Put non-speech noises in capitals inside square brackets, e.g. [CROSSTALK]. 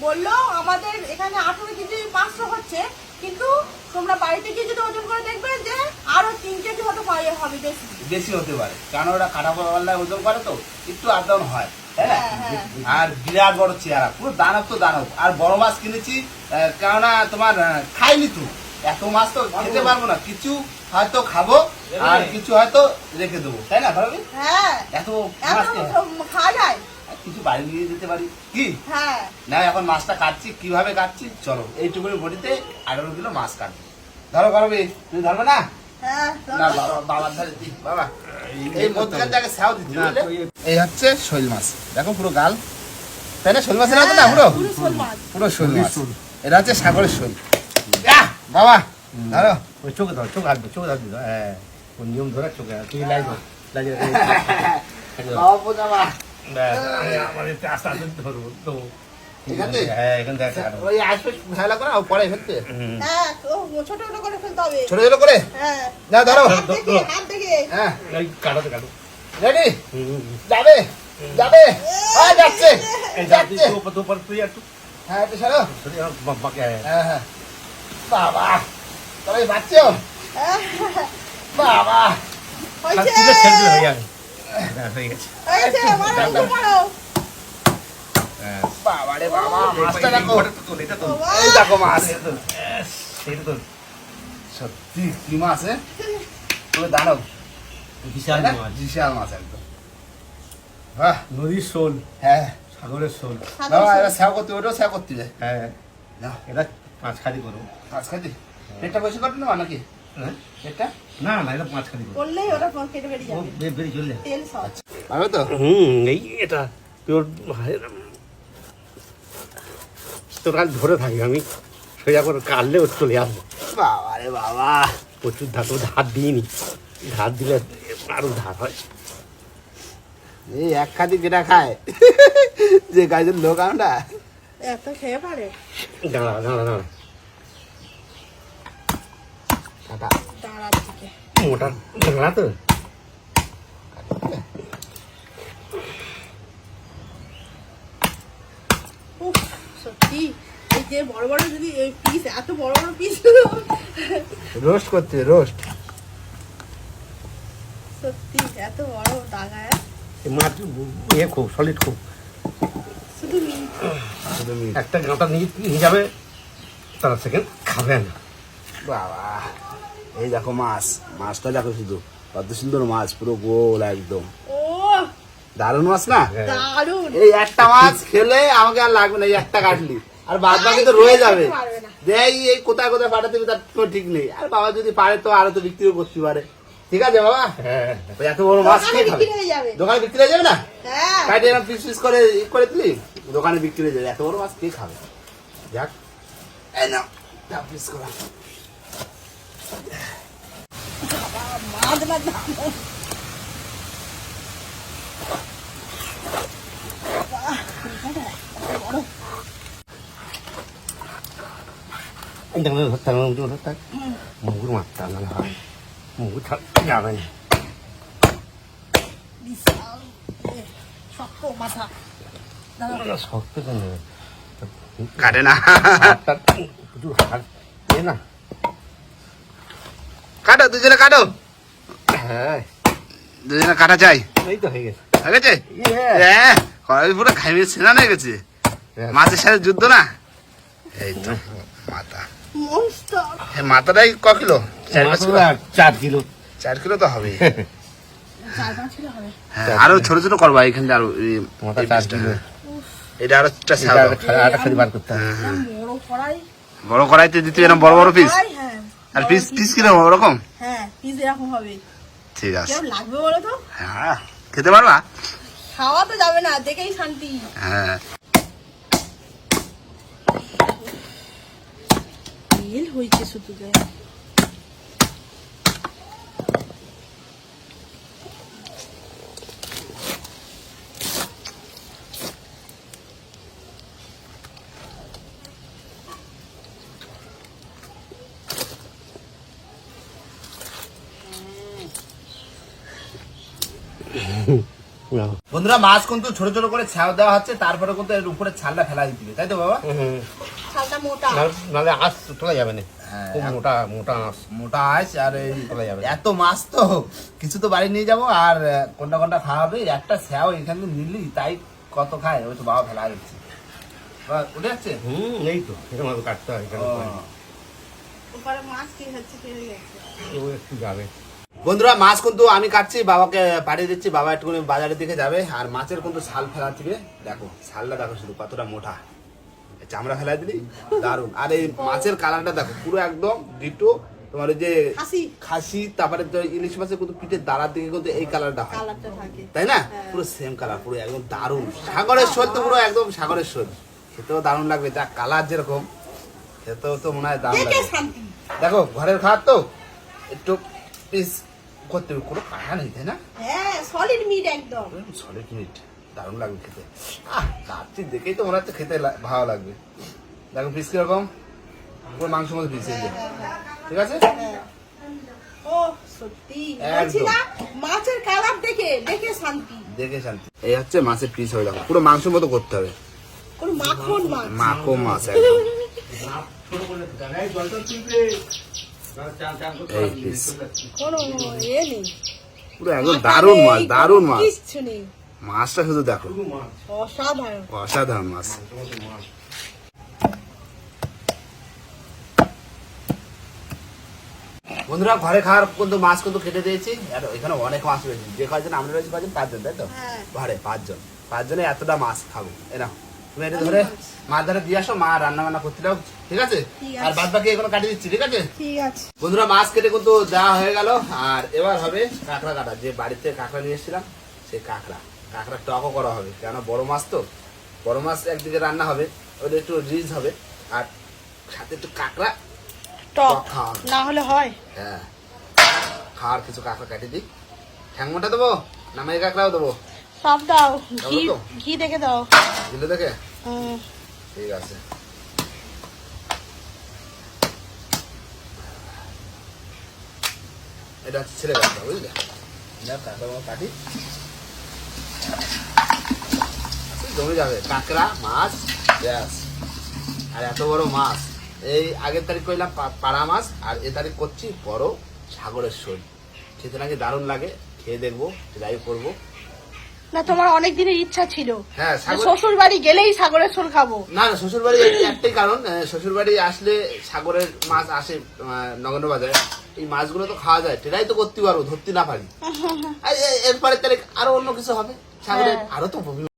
বলল আমাদের এখানে আঠেরো কেজি পাঁচশো হচ্ছে কিন্তু তোমরা বাড়িতে গিয়ে যদি ওজন করে দেখবে যে আরও তিন কেজি হয়তো পাইয়ে হবে বেশি। বেশি হতে পারে। কারণ ওরা কাটা পাল্লায় ওজন করে তো? একটু আপ হয় তাই না? হ্যাঁ, হ্যাঁ। আর বিরাট বড় চেহারা পুরো দানব তো দানব। আর বড় মাছ কিনেছি কেননা তোমার খাইনি তো। এত মাছ তো খেতে পারব না। কিছু হয়তো খাব আর কিছু হয়তো রেখে দেবো তাই না ভাবি? হ্যাঁ। এত এত মাছ খাওয়া যায়। কিছু বাড়ি নিয়ে যেতে পারি। কি? হ্যাঁ। না এখন মাছটা কাটছি কীভাবে কাটছি? চলো এইটুকুনি বডিতে আঠারো কিলো মাছ কাটবো। ধরো করবি তুমি ধরবে না? হ্যাঁ বাবা বাবার ধারে দি বাবা। এই হচ্ছে শৈল মাছ। দেখো পুরো গাল। তাই না? শৈল মাছের মতো না পুরো? হ্যাঁ, পুরো শোল মাছ। পুরো শৈল মাছ। এটা হচ্ছে সাগরের শৈল। বাবা ধরো। ওই চোখে ধর চোখ হাঁটবে চোখে হাঁটবে হ্যাঁ নিয়ম ধরে চোখে তুই লাইভ লাইভ বাবা পোজাবা আমার আস্তে আস্তে ধরবো তো। এখান থেকে? হ্যাঁ এখান থেকে ওই আসবে খেলা করে পরে ফেলতে। হ্যাঁ ও ছোট ছোট করে ফেলতে হবে। ছোট ছোট করে? হ্যাঁ। না ধরো। হাত দেখে হাত দেখে হ্যাঁ। কাটাতে কাটো। রেডি? যাবে? যাবে? আয় যাচ্ছে। যাচ্ছে তো তো পর তুই একটু। হ্যাঁ সরো। হ্যাঁ হ্যাঁ। বাবা তবে বাচ্চো? হ্যাঁ, বাবা। হয়েছে। হয়ে হ্যাঁ হয়ে হ্যাঁ এটা এটা এটা সত্যি কি মাছ হ্যাঁ পুরো দানব বিশাল মাছ বিশাল মাছ একদম বাহ নদীর শোল হ্যাঁ সাগরের শোল বাবা এবার স্যাও করতে ওটাও স্যাও করতে যায় হ্যাঁ না এটা পাঁচ খালি করো মাছ খাইতে পেটটা বেশি কাটে না নাকি হ্যাঁ? না না এটা পাঁচ করলেই ওটা কেটে বেরিয়ে যাবে। বেরিয়ে চলে যায় তেল সব। পাবে তো? হুম এই এটা তোর তোর কাল ধরে থাকি আমি। সোজা করে কাটলে ওর চলে আসব। বাবা রে বাবা। প্রচুর ধার তো ধার দিইনি। ধার দিলে আরও ধার হয়। এই এক খাতি যেটা খায় যে গাছের লোক আমরা। এত খেয়ে পারে। দাঁড়া দাঁড়া দাঁড়া। কাটা দাঁড়া। থেকে মোটা তো। উফ সত্যি? এই যে বড় বড় যদি পিস এত বড় বড় পিস রোস্ট করতে রোস্ট সত্যি এত বড় দাগায় এই মাছ এ খুব সলিড খুব। শুধু একটা গাঁটা নিয়ে নিয়ে যাবে তারা সেকেন্ড খাবে না। বাবা। এই দেখো মাছ মাছটা দেখো শুধু। কত সুন্দর মাছ পুরো গোল একদম। ও দারুণ মাছ না? হ্যাঁ। এই একটা মাছ খেলে আমাকে আর লাগবে না এই একটা কাটলি। আর বাদ বাকি তো রয়ে যাবে। পারবে দেখ এই কোথায় কোথায় পাঠাতে হবে তার কোনো ঠিক নেই। আর বাবা যদি পারে তো আরও তো বিক্রিও করতে পারে। ঠিক আছে বাবা? হ্যাঁ। ওই এত বড় মাছ দোকানে কে খাবে। বিক্রি হয়ে যাবে। দোকানে বিক্রি হয়ে যাবে না? হ্যাঁ। কাটে এরকম পিস পিস করে ই করে দিলি? দোকানে বিক্রি হয়ে যাবে। এত বড় মাছ কে খাবে? যাক। এই নাও পিস করা। মাছ না দাম দেখলে ধরতে হবে মুগুর ধরতে হবে মুগুর মারতে হবে না হয় মুগুর থাকতে যাবে না বিশাল এ, শক্ত মাথা দাঁড়া শক্ত কেন কাটে না হাতটা প্রচুর হ্যাঁ। দুজনে কাটা চাই? এই তো হয়ে গেছে। হয়ে গেছে? হ্যাঁ কড়াই পুরো ঘামে ছেনা হয়ে গেছে। মাছের সাথে যুদ্ধ না? এই তো মাথা। মনস্টার মাথাটাই ক কিলো? চার পাঁচ কিলো? চার কিলো। চার কিলো তো হবে। [LAUGHS] হ্যাঁ আরও ছোট ছোট করবা এখানে আরও। হ্যাঁ। এটা আরও একটা এটা ছাড়ো। আটা খালি বার করতে হবে। হ্যাঁ, বড় কড়াই। বড় কড়াইতে দিতে বড় বড় পিস হ্যাঁ। আর পিস পিস কীরকম? ওরকম? হ্যাঁ পিস এরকম হবে। ঠিক আছে। লাগবে বলো তো? হ্যাঁ খেতে পারবা? খাওয়া তো যাবে না দেখেই শান্তি। হ্যাঁ। তেল হয়েছে শুধু যে বন্ধুরা মাছ কিন্তু ছোট ছোট করে ছাও দেওয়া হচ্ছে তারপরে কিন্তু এর উপরে ছালটা ফেলা দিতে তাই তো বাবা? ছালটা নালে তোলা যাবে না। হ্যাঁ, মোটা মোটা আঁশ। মোটা আঁশ আর এত মাছ তো কিছু তো বাড়ি নিয়ে যাব আর কোনটা কোনটা খাওয়াবে একটা নিলি তাই কত খায় ওই তো বাবা ফেলা দিচ্ছে। হুম এই তো কাটতে হয় বন্ধুরা মাছ কিন্তু আমি কাটছি বাবাকে পাঠিয়ে দিচ্ছি বাবা একটুখানি বাজারের দিকে যাবে। আর মাছের কিন্তু ছাল ফেলা দিবে দেখো ছালটা দেখো শুধু কতটা মোটা। চামড়া ফেলা দিলি? দারুণ আর এই মাছের কালারটা দেখো পুরো একদম ডিটো তোমার ওই যে খাসি। তারপরে ইলিশ মাছের কিন্তু পিঠের দাঁড়ার দিকে কিন্তু এই কালারটা হয়। তাই না? হ্যাঁ। পুরো সেম কালার পুরো একদম দারুণ সাগরের শোল তো পুরো একদম সাগরের শোল খেতেও দারুণ লাগবে যা কালার যেরকম খেতেও তো মনে হয় দারুণ দেখে লাগবে। দেখো ঘরের খাবার তো একটু পিস করতে হবে কোনো কাটা নেই তাই না? হ্যাঁ সলিড মিট একদম। সলিড মিট দারুণ লাগবে খেতে। আহ কাটছি দেখেই তো মনে হচ্ছে খেতে লা- ভালো লাগবে। দেখো পিস কীরকম? পুরো মাংস মতো পিস এই যে ঠিক আছে? হ্যাঁ। ও সত্যি। একদম। মাছের কালার দেখে দেখে শান্তি। দেখে শান্তি। এই হচ্ছে মাছের পিস হয়ে যাবে পুরো মাংস মতো করতে হবে। কোন মাখন মাছ। মাখো মাছ একদম। এই পিস কোনো এ নেই পুরো একদম দারুণ মাছ দারুণ মাছ। কিচ্ছু নেই মাছটা শুধু দেখো। অসাধারণ। অসাধারণ মাছ। বন্ধুরা ঘরে খাওয়ার কিন্তু মাছ কিন্তু কেটে দিয়েছি। আর এখানে অনেক মাছ রয়েছে। যে কয়জন আমরা রয়েছি কয়জন পাঁচজন তাই তো? হ্যাঁ। ঘরে পাঁচজন। পাঁচজনে এতটা মাছ খাব। এরা তুমি এটা ধরে। মাছ ধরে দিয়ে আসো মা রান্না বান্না করতে দাও ঠিক আছে? আর। বাদ বাকি এগুলো কাটিয়ে দিচ্ছি ঠিক আছে? ঠিক আছে। বন্ধুরা মাছ কেটে কিন্তু দেওয়া হয়ে গেল। আর এবার হবে কাঁকড়া কাটা। যে বাড়িতে কাঁকড়া নিয়ে এসেছিলাম সেই কাঁকড়া। কাঁকড়া টকও করা হবে কেন বড় মাছ তো। বড় মাছ একদিকে রান্না হবে ওটা একটু রিচ হবে। আর সাথে একটু কাঁকড়া টক। না হলে হয়। হ্যাঁ। খাওয়ার কিছু কাঁকড়া কাটিয়ে দিই। ঠ্যাংমোটা দেবো? না মেয়ে কাঁকড়াও দেবো? সব দাও। ঘি তো? ঘি দেখে দাও। দিলে দেখে? ঠিক আছে। এটা ছেলে কাঁকড়া বুঝলে? না কাঁকড়া কাটি আচ্ছা, জমে যাবে। কাঁকড়া মাছ ব্যাস। আর এত বড় মাছ। এই আগের তারিখ করলাম পাড়া মাছ আর এ তারিখ করছি বড় সাগরের শোল খেতে নাকি দারুণ লাগে খেয়ে দেখব যাই করব। না তোমার অনেক দিনের ইচ্ছা ছিল। হ্যাঁ শ্বশুর বাড়ি গেলেই সাগরের ছোল খাব। না না শ্বশুর বাড়ি একটাই কারণ শ্বশুর বাড়ি আসলে সাগরের মাছ আসে নগেন্দ্র বাজারে। এই মাছগুলো তো খাওয়া যায় সেটাই তো করতে পারব ধরতে না পারি। [LAUGHS] আর এরপরে তাহলে আরও অন্য কিছু হবে। সাগরের হ্যাঁ। আরও তো